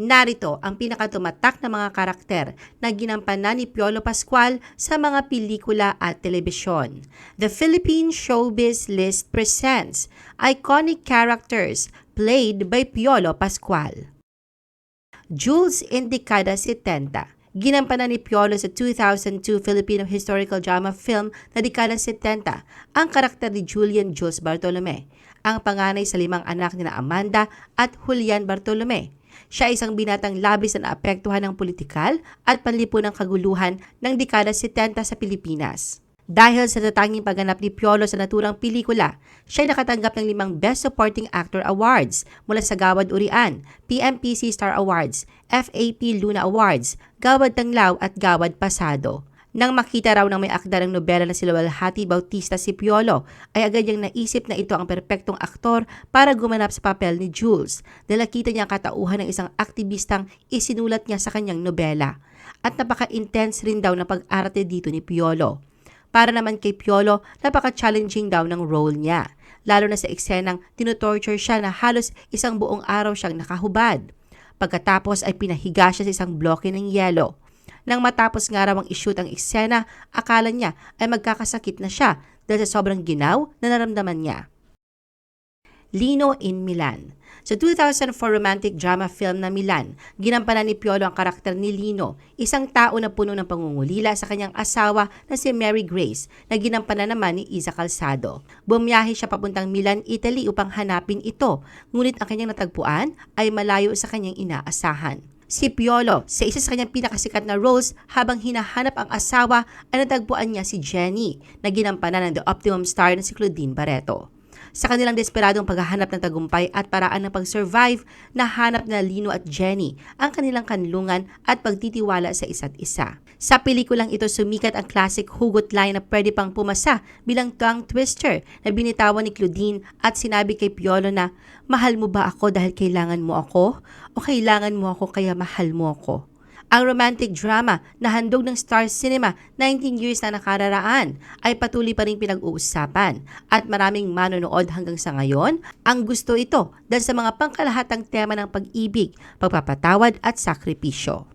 Narito ang pinakatumatak na mga karakter na ginampanan ni Piolo Pascual sa mga pelikula at telebisyon. The Philippine Showbiz List presents iconic characters played by Piolo Pascual. Jules in Dekada 70 Ginampanan ni Piolo sa 2002 Filipino historical drama film na Dekada 70 ang karakter ni Julian Jules Bartolome, ang panganay sa limang anak ni Amanda at Julian Bartolome. Siya ay isang binatang labis na naapektuhan ng politikal at panlipunang kaguluhan ng dekada 70 sa Pilipinas. Dahil sa tatanging pagganap ni Piolo sa naturang pelikula, siya ay nakatanggap ng limang Best Supporting Actor Awards mula sa Gawad Urian, PMPC Star Awards, FAP Luna Awards, Gawad Tanglaw at Gawad Pasado. Nang makita raw ng may akda ng nobela na si Luwalhati Bautista si Piolo, ay agad niyang naisip na ito ang perpektong aktor para gumanap sa papel ni Jules dahil nakita niya ang katauhan ng isang aktivistang isinulat niya sa kanyang nobela. At napaka-intense rin daw na pag-arte dito ni Piolo. Para naman kay Piolo, napaka-challenging daw ng role niya. Lalo na sa eksenang tinutorture siya na halos isang buong araw siyang nakahubad. Pagkatapos ay pinahiga siya sa isang bloke ng yelo. Nang matapos nga raw ang ishoot ang eksena, akala niya ay magkakasakit na siya dahil sa sobrang ginaw na naramdaman niya. Lino in Milan sa 2004 romantic drama film na Milan, ginampanan ni Piolo ang karakter ni Lino, isang tao na puno ng pangungulila sa kanyang asawa na si Mary Grace na ginampanan naman ni Isa Calzado. Bumiyahe siya papuntang Milan, Italy upang hanapin ito, ngunit ang kanyang natagpuan ay malayo sa kanyang inaasahan. Si Piolo, sa isa sa kanyang pinakasikat na roles habang hinahanap ang asawa ay natagpuan niya si Jenny na ginampanan ng The Optimum Star na si Claudine Barreto. Sa kanilang desperadong paghahanap ng tagumpay at paraan ng pag-survive, nahanap na Lino at Jenny ang kanilang kanlungan at pagtitiwala sa isa't isa. Sa pelikulang ito sumikat ang classic hugot line na pwede pang pumasa bilang tongue twister na binitawan ni Claudine at sinabi kay Piolo na, Mahal mo ba ako dahil kailangan mo ako? O kailangan mo ako kaya mahal mo ako? Ang romantic drama na handog ng Star Cinema 19 years na nakararaan ay patuloy pa rin pinag-uusapan at maraming manonood hanggang sa ngayon ang gusto ito dahil sa mga pangkalahatang tema ng pag-ibig, pagpapatawad at sakripisyo.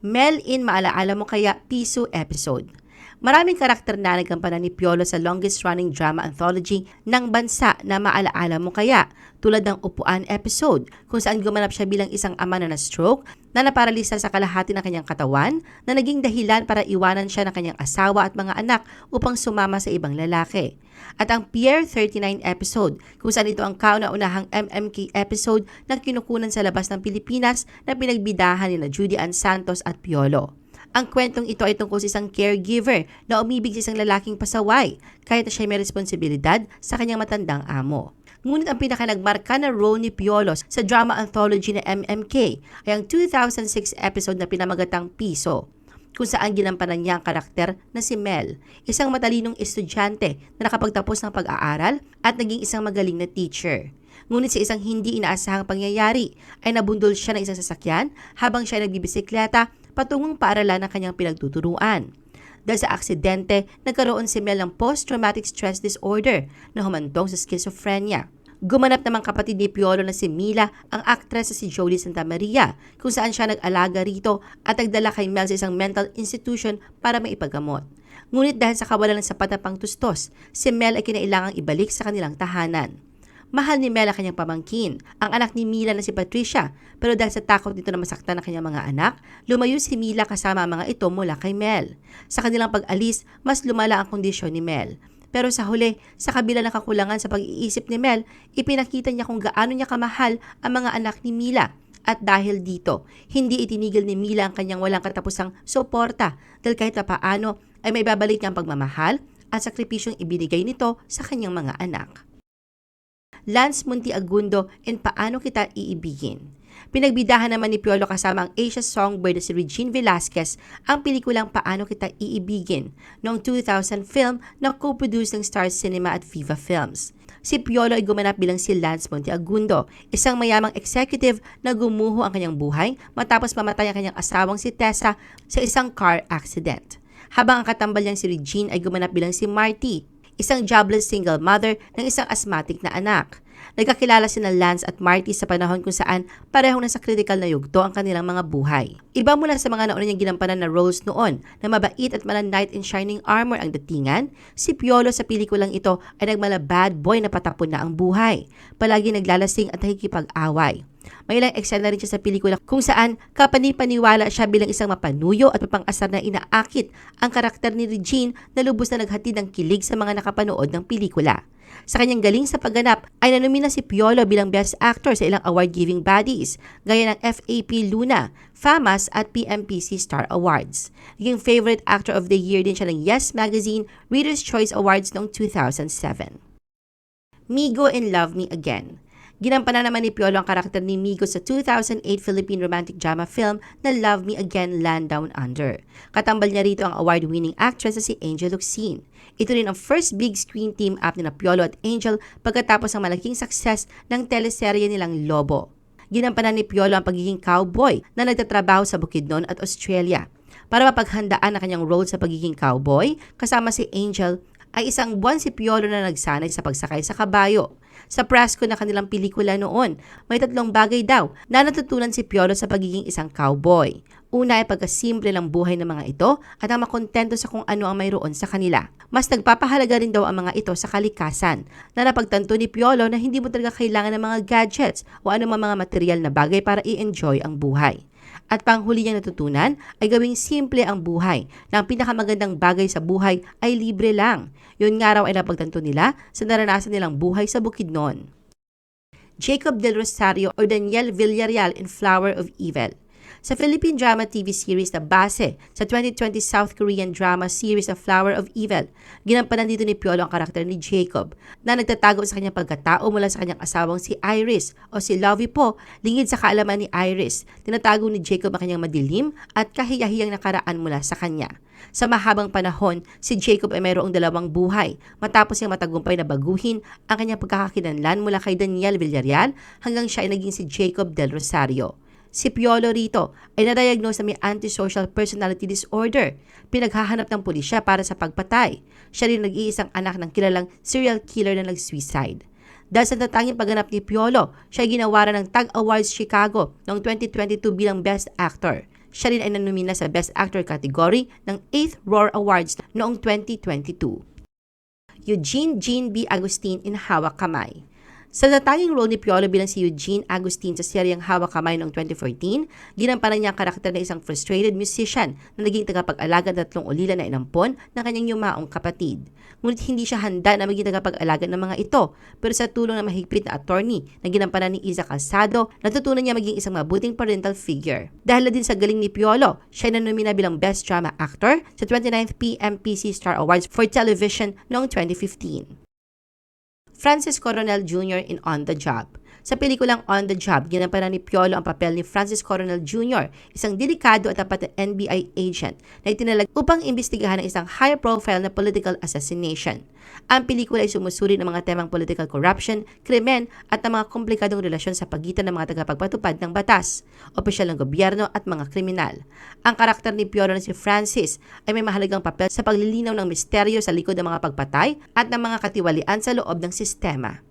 Mel in Maalaala Mo Kaya Piso episode Maraming karakter na nagampanan ni Piolo sa longest running drama anthology ng bansa na maalaala mo kaya tulad ng Upuan episode kung saan gumanap siya bilang isang ama na na-stroke na naparalisa sa kalahati ng kanyang katawan na naging dahilan para iwanan siya ng kanyang asawa at mga anak upang sumama sa ibang lalaki. At ang Pierre 39 episode kung saan ito ang kauna-unahang MMK episode na kinukunan sa labas ng Pilipinas na pinagbidahan ni na Judy Ann Santos at Piolo. Ang kwentong ito ay tungkol sa isang caregiver na umibig sa isang lalaking pasaway kahit siya may responsibilidad sa kanyang matandang amo. Ngunit ang pinakanagmarka na role ni Piolos sa drama anthology na MMK ay ang 2006 episode na pinamagatang Piso kung saan ginampanan niya ang karakter na si Mel, isang matalinong estudyante na nakapagtapos ng pag-aaral at naging isang magaling na teacher. Ngunit sa isang hindi inaasahang pangyayari ay nabundol siya ng isang sasakyan habang siya ay nagbibisikleta patungong paaralan ng kanyang pinagtuturuan. Dahil sa aksidente, nagkaroon si Mel ng post-traumatic stress disorder na humantong sa schizophrenia. Gumanap namang kapatid ni Piolo na si Mila, ang aktres sa si Jolie Santa Maria, kung saan siya nag-alaga rito at nagdala kay Mel sa isang mental institution para maipagamot. Ngunit dahil sa kawalan ng sapat na pangtustos, si Mel ay kinailangang ibalik sa kanilang tahanan. Mahal ni Mel ang kanyang pamangkin, ang anak ni Mila na si Patricia. Pero dahil sa takot nito na masaktan ang kanyang mga anak, lumayo si Mila kasama ang mga ito mula kay Mel. Sa kanilang pag-alis, mas lumala ang kondisyon ni Mel. Pero sa huli, sa kabila ng kakulangan sa pag-iisip ni Mel, ipinakita niya kung gaano niya kamahal ang mga anak ni Mila. At dahil dito, hindi itinigil ni Mila ang kanyang walang katapusang suporta dahil kahit na paano ay may babalik niya ang pagmamahal at sakripisyong ibinigay nito sa kanyang mga anak. Lance Muntiagundo and Paano Kita Iibigin. Pinagbidahan naman ni Piolo kasama ang Asia songbird si Regine Velasquez ang pelikulang Paano Kita Iibigin noong 2000 film na co-produce ng Star Cinema at Viva Films. Si Piolo ay gumanap bilang si Lance Monteagundo, isang mayamang executive na gumuho ang kanyang buhay matapos mamatay ang kanyang asawang si Tessa sa isang car accident. Habang ang katambal niyang si Regine ay gumanap bilang si Marty, isang jobless single mother ng isang asthmatic na anak. Nagkakilala sina Lance at Marty sa panahon kung saan parehong nasa critical na yugto ang kanilang mga buhay. Iba mula sa mga nauna niyang ginampanan na roles noon na mabait at malang knight in shining armor ang datingan, si Piolo sa pelikulang ito ay nagmala bad boy na patapon na ang buhay. Palagi naglalasing at nakikipag-away. May ilang eksena rin siya sa pelikula kung saan kapanipaniwala siya bilang isang mapanuyo at mapang-asar na inaakit ang karakter ni Regine na lubos na naghatid ng kilig sa mga nakapanood ng pelikula. Sa kanyang galing sa pagganap ay nanumina si Piolo bilang Best Actor sa ilang award-giving bodies gaya ng FAP Luna, FAMAS at PMPC Star Awards. Naging Favorite Actor of the Year din siya ng Yes Magazine Reader's Choice Awards noong 2007. Migo and Love Me Again Ginampanan naman ni Piolo ang karakter ni Migo sa 2008 Philippine romantic drama film na Love Me Again Land Down Under. Katambal niya rito ang award-winning actress na si Angel Luxin. Ito rin ang first big screen team up ni Piolo at Angel pagkatapos ng malaking success ng teleserye nilang Lobo. Ginampanan ni Piolo ang pagiging cowboy na nagtatrabaho sa Bukidnon at Australia. Para mapaghandaan ang kanyang role sa pagiging cowboy, kasama si Angel, ay isang buwan si Piolo na nagsanay sa pagsakay sa kabayo. Sa press ko na kanilang pelikula noon, may tatlong bagay daw na natutunan si Piolo sa pagiging isang cowboy. Una ay pagkasimple ng buhay ng mga ito at ang makontento sa kung ano ang mayroon sa kanila. Mas nagpapahalaga rin daw ang mga ito sa kalikasan na napagtanto ni Piolo na hindi mo talaga kailangan ng mga gadgets o anumang mga material na bagay para i-enjoy ang buhay. At panghuli niyang natutunan ay gawing simple ang buhay na ang pinakamagandang bagay sa buhay ay libre lang. Yun nga raw ay napagtanto nila sa naranasan nilang buhay sa Bukidnon. Jacob Del Rosario or Daniel Villarreal in Flower of Evil sa Philippine drama TV series na base sa 2020 South Korean drama series na Flower of Evil. Ginampanan dito ni Piolo ang karakter ni Jacob na nagtatago sa kanyang pagkatao mula sa kanyang asawang si Iris o si Lovey po, lingid sa kaalaman ni Iris. Tinatago ni Jacob ang kanyang madilim at kahiyahiyang nakaraan mula sa kanya. Sa mahabang panahon, si Jacob ay mayroong dalawang buhay matapos niyang matagumpay na baguhin ang kanyang pagkakakilanlan mula kay Daniel Villarreal hanggang siya ay naging si Jacob Del Rosario. Si Piolo rito ay na-diagnose na may antisocial personality disorder. Pinaghahanap ng pulisya para sa pagpatay. Siya rin nag-iisang anak ng kilalang serial killer na nag-suicide. Dahil sa tatanging pagganap ni Piolo, siya ay ginawaran ng TAG Awards Chicago noong 2022 bilang Best Actor. Siya rin ay nanumina sa Best Actor category ng 8th Roar Awards noong 2022. Eugene Jean B. Agustin in Hawak Kamay sa natanging role ni Piolo bilang si Eugene Agustin sa seryeng Hawak Kamay noong 2014, ginampanan niya ang karakter na isang frustrated musician na naging tagapag-alaga ng tatlong ulila na inampon ng kanyang yumaong kapatid. Ngunit hindi siya handa na maging tagapag-alaga ng mga ito, pero sa tulong ng mahigpit na attorney na ginampanan ni Isa Calzado, natutunan niya maging isang mabuting parental figure. Dahil din sa galing ni Piolo, siya ay nanumina bilang Best Drama Actor sa 29th PMPC Star Awards for Television noong 2015. Francis Coronel Jr. in On the Job. Sa pelikulang On the Job, ginampanan ni Piolo ang papel ni Francis Coronel Jr., isang delikado at tapat na NBI agent na itinalag upang imbestigahan ang isang high-profile na political assassination. Ang pelikula ay sumusuri ng mga temang political corruption, krimen at ng mga komplikadong relasyon sa pagitan ng mga tagapagpatupad ng batas, opisyal ng gobyerno at mga kriminal. Ang karakter ni Piolo na si Francis ay may mahalagang papel sa paglilinaw ng misteryo sa likod ng mga pagpatay at ng mga katiwalian sa loob ng sistema.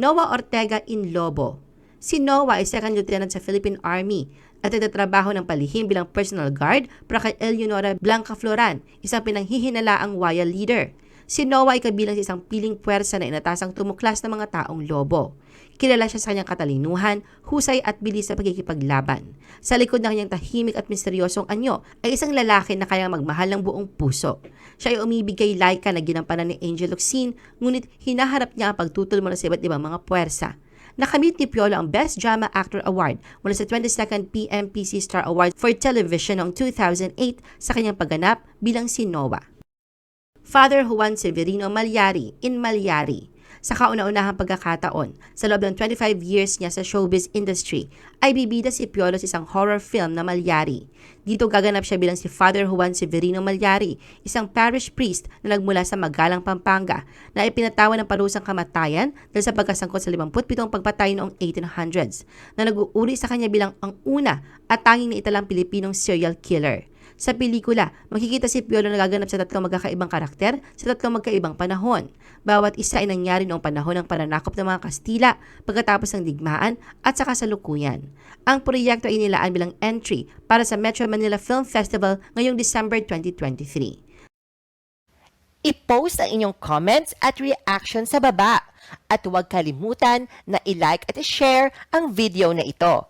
Noah Ortega in Lobo. Si Noah ay second lieutenant sa Philippine Army at nagtatrabaho ng palihim bilang personal guard para kay Eleonora Blanca Floran, isang pinanghihinalaang waya leader. Si Noah ay kabilang sa isang piling puwersa na inatasang tumuklas ng mga taong lobo. Kilala siya sa kanyang katalinuhan, husay at bilis sa pagkikipaglaban. Sa likod ng kanyang tahimik at misteryosong anyo ay isang lalaki na kayang magmahal ng buong puso. Siya ay umibig kay Laika na ginampanan ni Angel Luxin, ngunit hinaharap niya ang pagtutol mula sa iba't ibang mga puwersa. Nakamit ni Piolo ang Best Drama Actor Award mula sa 22nd PMPC Star Award for Television noong 2008 sa kanyang pagganap bilang si Noah. Father Juan Severino Malyari in Malyari sa kauna-unahang pagkakataon, sa loob ng 25 years niya sa showbiz industry, ay bibida si Piolo sa isang horror film na Malyari. Dito gaganap siya bilang si Father Juan Severino Malyari, isang parish priest na nagmula sa Magalang, Pampanga, na ipinatawan ng parusang kamatayan dahil sa pagkasangkot sa 57 pagpatay noong 1800s, na nag-uuri sa kanya bilang ang una at tanging naitalang Pilipinong serial killer. Sa pelikula, makikita si Piolo na gaganap sa tatlong magkakaibang karakter sa tatlong magkaibang panahon. Bawat isa ay nangyari noong panahon ng pananakop ng mga Kastila pagkatapos ng digmaan at sa kasalukuyan. Ang proyekto ay nilaan bilang entry para sa Metro Manila Film Festival ngayong December 2023. I-post ang inyong comments at reaction sa baba. At huwag kalimutan na i-like at i-share ang video na ito.